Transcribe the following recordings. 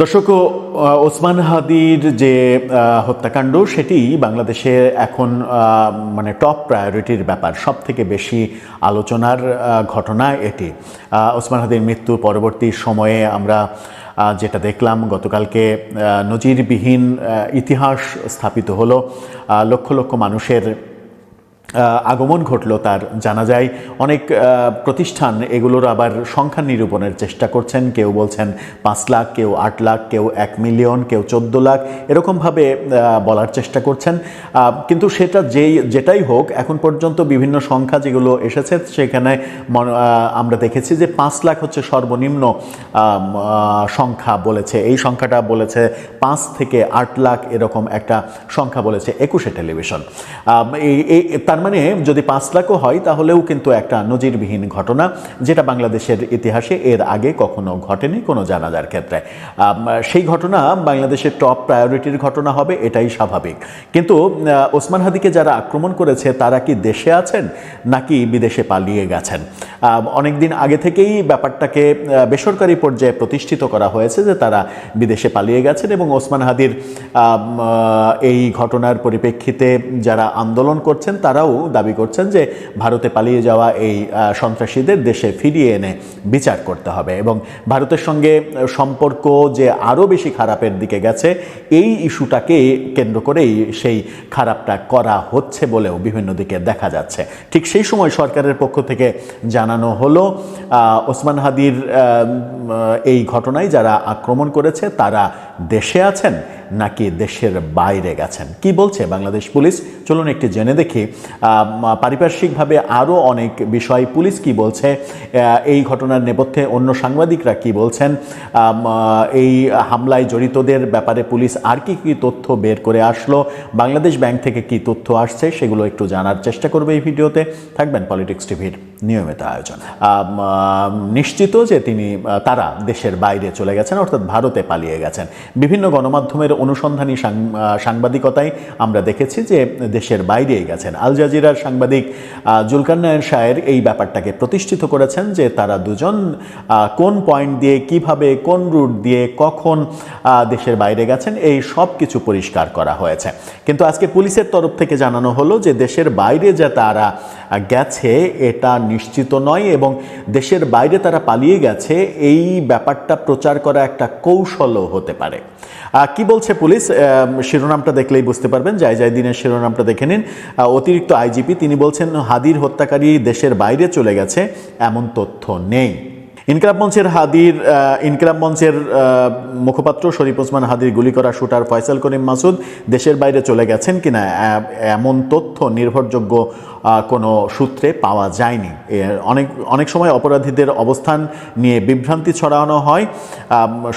দর্শক ওসমান হাদির যে হত্যাকাণ্ড, সেটি বাংলাদেশে এখন মানে টপ প্রায়োরিটির ব্যাপার সব থেকে বেশি আলোচনার ঘটনা এটি। ওসমান হাদির মৃত্যুর পরবর্তী সময়ে আমরা যেটা দেখলাম, গতকালকে নজিরবিহীন ইতিহাস স্থাপিত হলো। লক্ষ লক্ষ মানুষের আগমন ঘটলো তার জানা যায় অনেক প্রতিষ্ঠান এগুলোর আবার সংখ্যা নিরূপণের চেষ্টা করছেন। কেউ বলছেন পাঁচ লাখ, কেউ আট লাখ, কেউ এক মিলিয়ন, কেউ চোদ্দ লাখ। এরকমভাবে বলার চেষ্টা করছেন। কিন্তু সেটা যেই, যেটাই হোক, এখন পর্যন্ত বিভিন্ন সংখ্যা যেগুলো এসেছে, সেখানে আমরা দেখেছি যে পাঁচ লাখ হচ্ছে সর্বনিম্ন সংখ্যা বলেছে। এই সংখ্যাটা বলেছে পাঁচ থেকে আট লাখ এরকম একটা সংখ্যা বলেছে একুশে টেলিভিশন। এই, তার মানে যদি পাঁচ লাখও হয়, তাহলেও কিন্তু একটা নজিরবিহীন ঘটনা, যেটা বাংলাদেশের ইতিহাসে এর আগে কখনো ঘটেনি কোনো জানাজার ক্ষেত্রে। সেই ঘটনা বাংলাদেশের টপ প্রায়োরিটির ঘটনা হবে, এটাই স্বাভাবিক। কিন্তু ওসমান হাদিকে যারা আক্রমণ করেছে, তারা কি দেশে আছেন, নাকি বিদেশে পালিয়ে গেছেন? অনেক দিন আগে থেকেই ব্যাপারটাকে বেসরকারি পর্যায়ে প্রতিষ্ঠিত করা হয়েছে যে তারা বিদেশে পালিয়ে গেছেন এবং ওসমান হাদির এই ঘটনার পরিপ্রেক্ষিতে যারা আন্দোলন করছেন, তারাও দাবি করছেন যে ভারতে পালিয়ে যাওয়া এই সন্ত্রাসীদের দেশে ফিরিয়ে এনে বিচার করতে হবে এবং ভারতের সঙ্গে সম্পর্ক যে আরও বেশি খারাপের দিকে গেছে, এই ইস্যুটাকে কেন্দ্র করেই সেই খারাপটা করা হচ্ছে বলেও বিভিন্ন দিকে দেখা যাচ্ছে। ঠিক সেই সময় সরকারের পক্ষ থেকে জানানো হলো ওসমান হাদির এই ঘটনায় যারা আক্রমণ করেছে তারা দেশে আছেন নাকি দেশের বাইরে গেছেন? কি বলছে বাংলাদেশ পুলিশ? চলুন একটি জেনে দেখি। পারিপার্শ্বিকভাবে আরও অনেক বিষয়। পুলিশ কি বলছে? এই ঘটনার নেপথ্যে অন্য সাংবাদিকরা কি বলছেন? এই হামলায় জড়িতদের ব্যাপারে পুলিশ আর কি কি তথ্য বের করে আসলো? বাংলাদেশ ব্যাংক থেকে কি তথ্য আসছে? সেগুলো একটু জানার চেষ্টা করবে এই ভিডিওতে। থাকবেন পলিটিক্স টিভির। নিয়মিত আয়োজন। নিশ্চিত যে তিনি তারা দেশের বাইরে চলে গেছেন, অর্থাৎ ভারতে পালিয়ে গেছেন। বিভিন্ন গণমাধ্যমের অনুসন্ধানী সাংবাদিকতায় আমরা দেখেছি যে দেশের বাইরেই গেছেন। আল জাজিরার সাংবাদিক জুলকান্নায়ন শায়ের এই ব্যাপারটাকে প্রতিষ্ঠিত করেছেন যে তারা দুজন কোন পয়েন্ট দিয়ে, কীভাবে, কোন রুট দিয়ে, কখন দেশের বাইরে গেছেন, এই সব কিছু পরিষ্কার করা হয়েছে। কিন্তু আজকে পুলিশের তরফ থেকে জানানো হলো যে দেশের বাইরে যে তারা গেছে, এটা নিশ্চিত নয় এবং দেশের বাইরে তারা পালিয়ে গেছে, এই ব্যাপারটা প্রচার করা একটা কৌশলও হতে পারে। কি বলছে পুলিশ? শিরোনামটা দেখলেই বুঝতে পারবেন। যাই যাই দিনের শিরোনামটা দেখে নিন। অতিরিক্ত আইজিপি তিনি বলছেন, হাদির হত্যাকারী দেশের বাইরে চলে গেছে, এমন তথ্য নেই। ইনকলাব মঞ্চের হাদির ইনকলাব মঞ্চের মুখপাত্র শরীফ ওসমান হাদির গুলি করা শুটার ফয়সাল করিম মাসুদ দেশের বাইরে চলে গেছেন কিনা এমন তথ্য নির্ভরযোগ্য কোনো সূত্রে পাওয়া যায়নি। অনেক অনেক সময় অপরাধীদের অবস্থান নিয়ে বিভ্রান্তি ছড়ানো হয়।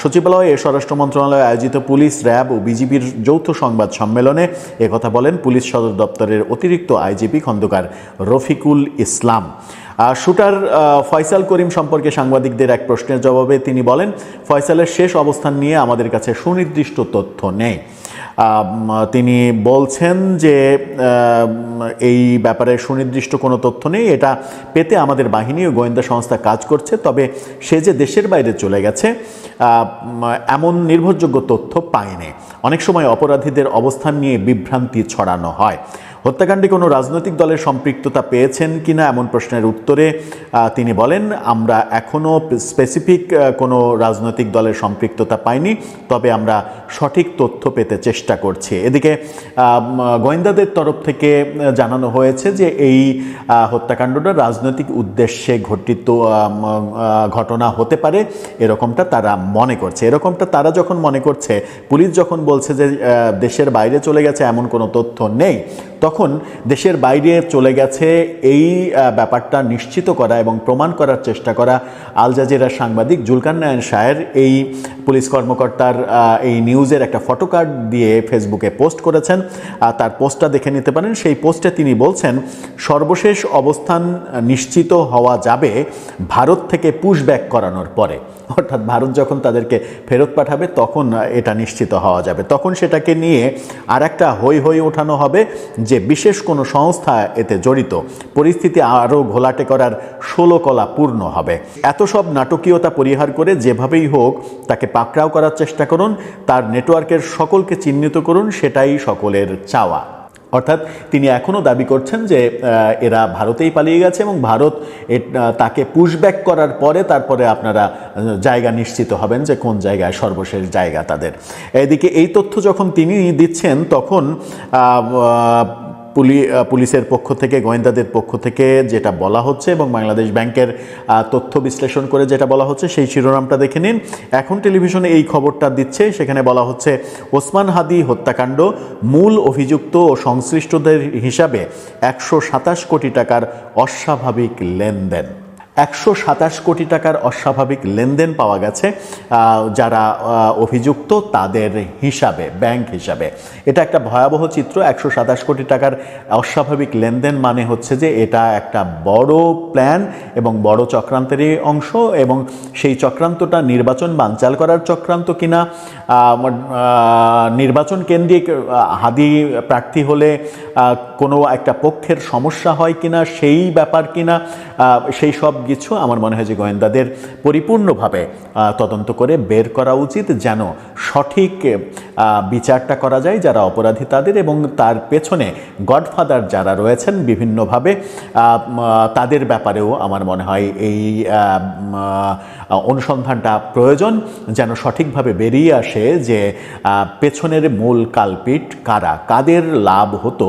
সচিবালয়ে স্বরাষ্ট্র মন্ত্রণালয়ে আয়োজিত পুলিশ র্যাব ও বিজিবির যৌথ সংবাদ সম্মেলনে একথা বলেন পুলিশ সদর দপ্তরের অতিরিক্ত আইজিপি খন্দকার রফিকুল ইসলাম। শুটার ফয়সাল করিম সম্পর্কে সাংবাদিকদের এক প্রশ্নের জবাবে তিনি বলেন, ফয়সালের শেষ অবস্থান নিয়ে আমাদের কাছে সুনির্দিষ্ট তথ্য নেই। তিনি বলছেন যে এই ব্যাপারে সুনির্দিষ্ট কোনো তথ্য নেই। এটা পেতে আমাদের বাহিনী ও গোয়েন্দা সংস্থা কাজ করছে, তবে সে যে দেশের বাইরে চলে গেছে এমন নির্ভরযোগ্য তথ্য পায়নি। অনেক সময় অপরাধীদের অবস্থান নিয়ে বিভ্রান্তি ছড়ানো হয়। হত্যাকাণ্ডে কোনো রাজনৈতিক দলের সম্পৃক্ততা পেয়েছেন কিনা এমন প্রশ্নের উত্তরে তিনি বলেন, আমরা এখনও স্পেসিফিক কোনো রাজনৈতিক দলের সম্পৃক্ততা পাইনি, তবে আমরা সঠিক তথ্য পেতে চেষ্টা করছি। এদিকে গোয়েন্দাদের তরফ থেকে জানানো হয়েছে যে এই হত্যাকাণ্ডটা রাজনৈতিক উদ্দেশ্যে ঘটিত ঘটনা হতে পারে, এরকমটা তারা মনে করছে। এরকমটা তারা যখন মনে করছে, পুলিশ যখন বলছে যে দেশের বাইরে চলে গেছে, এমন কোনো তথ্য নেই তখন দেশের বাইরে চলে গেছে এই ব্যাপারটা নিশ্চিত করা এবং প্রমাণ করার চেষ্টা করা আল জাজিরার সাংবাদিক জুলকান্নায়ন শায়ের এই পুলিশ কর্মকর্তার এই নিউজের একটা ফটোকার্ড দিয়ে ফেসবুকে পোস্ট করেছেন। তার পোস্টটা দেখে নিতে পারেন। সেই পোস্টে তিনি বলছেন, সর্বশেষ অবস্থান নিশ্চিত হওয়া যাবে ভারত থেকে পুশব্যাক করানোর পরে। অর্থাৎ ভারত যখন তাদেরকে ফেরত পাঠাবে, তখন এটা নিশ্চিত হওয়া যাবে। তখন সেটাকে নিয়ে আর একটা হই হই ওঠানো হবে যে বিশেষ কোনো সংস্থা এতে জড়িত। পরিস্থিতি আরও ঘোলাটে করার ষোলো কলা পূর্ণ হবে। এত সব নাটকীয়তা পরিহার করে যেভাবেই হোক তাকে পাকড়াও করার চেষ্টা করুন, তার নেটওয়ার্কের সকলকে চিহ্নিত করুন, সেটাই সকলের চাওয়া। অর্থাৎ তিনি এখনও দাবি করছেন যে এরা ভারতেই পালিয়ে গেছে এবং ভারত তাকে পুশব্যাক করার পরে তারপরে আপনারা জায়গা নিশ্চিত হবেন যে কোন জায়গায় সর্বশেষ জায়গা তাদের। এদিকে এই তথ্য যখন তিনি দিচ্ছেন, তখন পুলি পুলিশের পক্ষ থেকে, গোয়েন্দাদের পক্ষ থেকে যেটা বলা হচ্ছে এবং বাংলাদেশ ব্যাংকের তথ্য বিশ্লেষণ করে যেটা বলা হচ্ছে সেই শিরোনামটা দেখে নিন। এখন টেলিভিশনে এই খবরটা দিচ্ছে। সেখানে বলা হচ্ছে, ওসমান হাদি হত্যাকাণ্ড মূল অভিযুক্ত ও সংশ্লিষ্টদের হিসাবে একশো সাতাশ কোটি টাকার অস্বাভাবিক লেনদেন। একশো সাতাশ কোটি টাকার অস্বাভাবিক লেনদেন পাওয়া গেছে যারা অভিযুক্ত তাদের হিসাবে, ব্যাংক হিসাবে। এটা একটা ভয়াবহ চিত্র, একশো সাতাশ কোটি টাকার অস্বাভাবিক লেনদেন মানে হচ্ছে যে এটা একটা বড় প্ল্যান এবং বড় চক্রান্তেরই অংশ এবং সেই চক্রান্তটা নির্বাচন বানচাল করার চক্রান্ত কিনা নির্বাচন কেন্দ্রিক হাদি প্রার্থী হলে কোনো একটা পক্ষের সমস্যা হয় কিনা, সেই ব্যাপার কিনা সেই সব কিছু আমার মনে হয় যে গোয়েন্দাদের পরিপূর্ণভাবে তদন্ত করে বের করা উচিত যেন সঠিক বিচারটা করা যায় যারা অপরাধী তাদের এবং তার পেছনে গডফাদার যারা রয়েছেন বিভিন্নভাবে তাদের ব্যাপারেও আমার মনে হয় এই অনুসন্ধানটা প্রয়োজন যেন সঠিকভাবে বেরিয়ে আসে যে পেছনের মূল কালপিট কারা, কাদের লাভ হতো